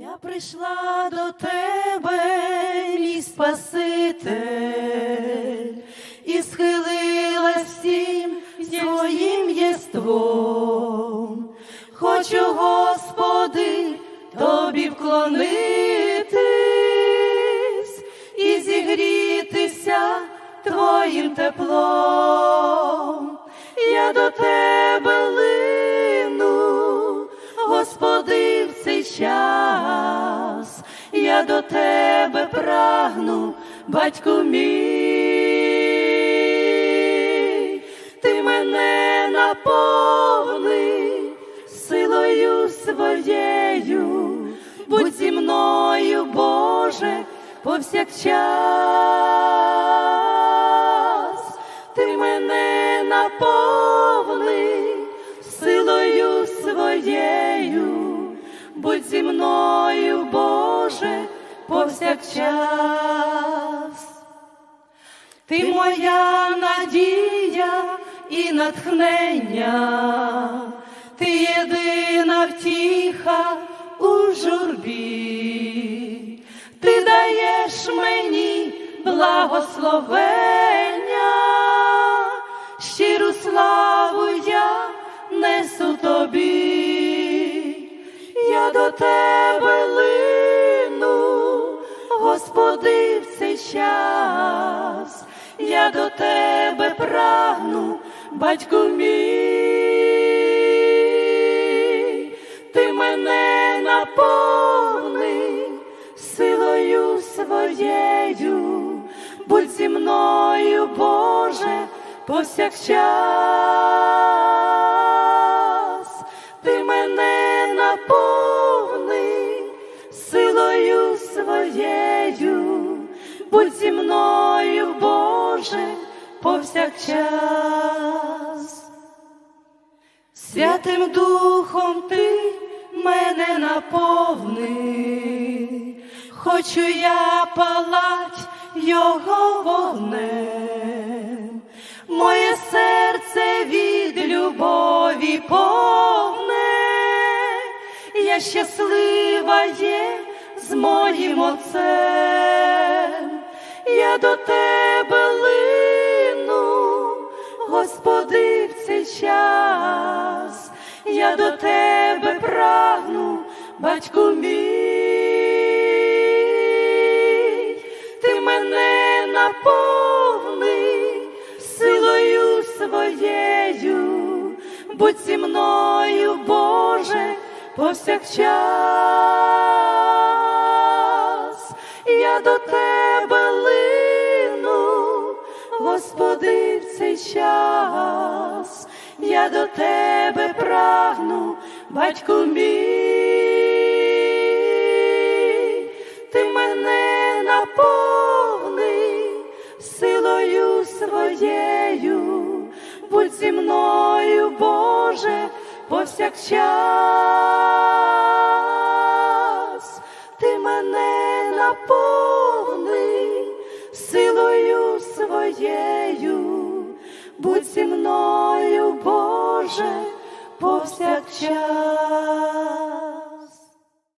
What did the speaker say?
Я прийшла до тебе, мій Спаситель, і схилилась всім своїм єством. Хочу, Господи, тобі вклонитись і зігрітися твоїм теплом. Я до тебе лину, Господи, до тебе прагну, батьку мій, ти мене наповни силою своєю, будь зі мною, Боже, повсякчас, ти мене наповни силою своєю, будь зі мною, Боже, повсякчас. Ти моя надія і натхнення, ти єдина втіха у журбі, ти даєш мені благословення, щиру славу я несу тобі, я до тебе час, я до тебе прагну, батьку мій, ти мене наповни силою своєю, будь зі мною, Боже, повсякчас, повсякчас. Святим Духом ти мене наповни, хочу я палать його вогнем, моє серце від любові повне, я щаслива є з моїм отцем, я до тебе Господи, в цей час, я до тебе прагну, батьку мій, ти мене наповни силою своєю, будь зі мною, Боже, повсякчас, я до тебе Господи, в цей час, я до тебе прагну, батьку мій, ти мене наповни силою своєю, будь зі мною, Боже, повсякчас, ти мене наповни силою своєю, будь зі мною, Боже, повсякчас.